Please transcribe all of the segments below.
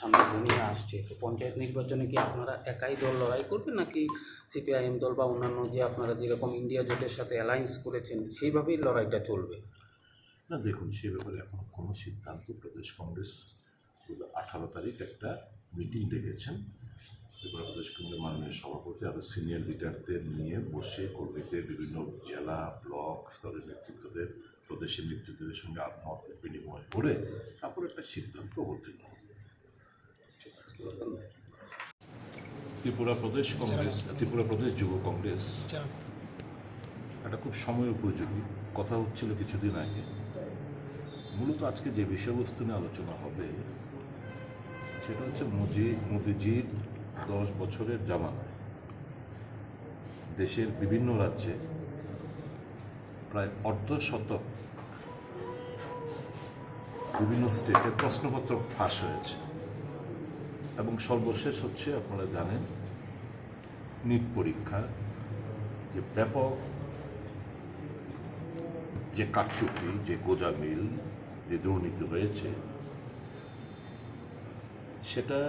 সামনে ঘনিয়ে আসছে। তো পঞ্চায়েত নির্বাচনে কি আপনারা একাই দল লড়াই করবেন নাকি সিপিআইএম দল বা অন্যান্য যে আপনারা যেরকম ইন্ডিয়া জোটের সাথে অ্যালায়েন্স করেছেন, সেইভাবেই লড়াইটা চলবে? না, দেখুন, সে ব্যাপারে এখন কোনো সিদ্ধান্ত প্রদেশ কংগ্রেস আঠারো তারিখ একটা মিটিং ডেকেছেন। ত্রিপুরা প্রদেশ কংগ্রেস মাননীয় সভাপতি আরও সিনিয়র লিডারদের নিয়ে বসে কর্মীদের বিভিন্ন জেলা, ব্লক স্তরের নেতৃত্বদের, প্রদেশের নেতৃত্বদের সঙ্গে মত বিনিময় করে তারপর একটা সিদ্ধান্ত অবতীর্ণ। ত্রিপুরা প্রদেশ কংগ্রেস ত্রিপুরা প্রদেশ যুব কংগ্রেস। একটা খুব সময় উপযোগী কথা হচ্ছিল কিছুদিন আগে। মূলত আজকে যে বিষয়বস্তু নিয়ে আলোচনা হবে সেটা হচ্ছে মোদি মোদিজির দশ বছরের জামানায় দেশের বিভিন্ন রাজ্যে প্রায় অর্ধ শতক বিভিন্ন স্টেটে প্রশ্নপত্র ফাঁস হয়েছে। এবং সর্বশেষ হচ্ছে, আপনারা জানেন, নিট পরীক্ষা যে ব্যাপক যে কারচুপি, যে গোজামিল, যে দুর্নীতি হয়েছে, সেটা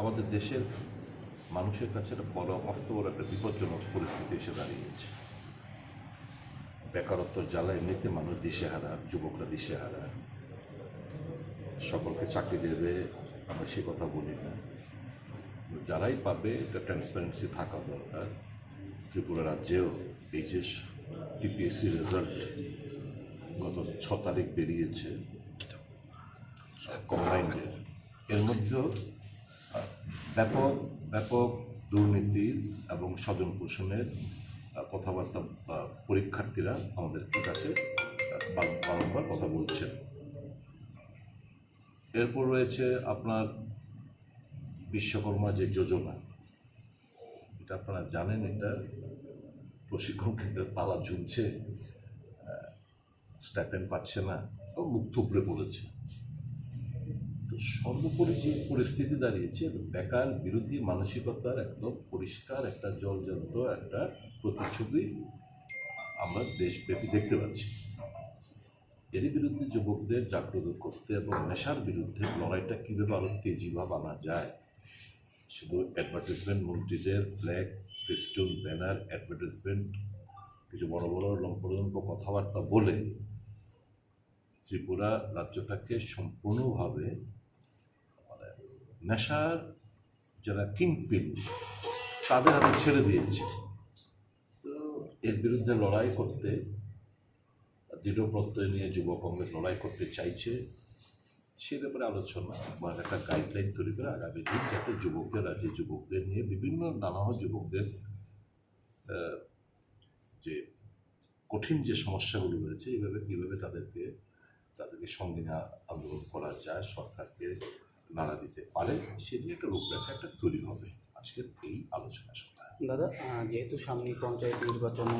আমাদের দেশের মানুষের কাছে একটা বড় মস্ত বড় একটা বিপজ্জনক পরিস্থিতি এসে দাঁড়িয়েছে। বেকারত্বর জ্বালা এমনিতে মানুষ দিশেহারা, যুবকরা দিশেহারা। সকলকে চাকরি দেবে, আমরা সে কথা বলি না। যারাই পাবে, এটা ট্রান্সপারেন্সি থাকা দরকার। ত্রিপুরা রাজ্যেও এই যে টিপিএসসি রেজাল্ট গত ছ তারিখ বেরিয়েছে কম্বাইন্ডের এর। মধ্যেও ব্যাপক ব্যাপক দুর্নীতির এবং স্বজন পোষণের কথাবার্তা পরীক্ষার্থীরা আমাদের কাছে বারংবার কথা বলছেন। এরপর রয়েছে আপনার বিশ্বকর্মা যে যোজনা। এটা আপনারা জানেন, এটা প্রশিক্ষণ ক্ষেত্রে তালা ঝুলছে স্টাইপেন্ড পাচ্ছে না মুখ থুবড়ে পড়েছে। তো সর্বোপরি যে পরিস্থিতি দাঁড়িয়েছে, বেকার, বিরোধী, মানসিকতার একদম পরিষ্কার একটা জলজন্ত একটা প্রতিচ্ছবি আমরা দেশব্যাপী দেখতে পাচ্ছি। এরই বিরুদ্ধে যুবকদের জাগ্রত করতে এবং নেশার বিরুদ্ধে লড়াইটা কীভাবে আরও তেজিভাব আনা যায়, শুধু অ্যাডভার্টাইজমেন্ট মন্ত্রীদের ফ্ল্যাগ ফেস্টুন ব্যানার অ্যাডভার্টাইজমেন্ট কিছু বড় বড় লম্পলম্প কথাবার্তা বলে ত্রিপুরা রাজ্যটাকে সম্পূর্ণভাবে মানে নেশার যারা কিংপিন, তাদের হাতে ছেড়ে দিয়েছে। তো এর বিরুদ্ধে লড়াই করতে দৃঢ় প্রত্যয় নিয়ে যুব কংগ্রেস লড়াই করতে চাইছে, সে ব্যাপারে আলোচনা বা একটা গাইডলাইন তৈরি করে আগামী দিন যাতে যুবকদের রাজ্যে যুবকদের নিয়ে বিভিন্ন নানা যুবকদের যে কঠিন যে সমস্যাগুলো রয়েছে এইভাবে কীভাবে তাদেরকে তাদেরকে সঙ্গে নিয়ে আন্দোলন করা যায়, সরকারকে নাড়া দিতে পারে, সে নিয়ে একটা রূপরেখা একটা তৈরি হবে। আজকের এই আলোচনা সভায়। দাদা যেহেতু সামনে পঞ্চায়েত নির্বাচনে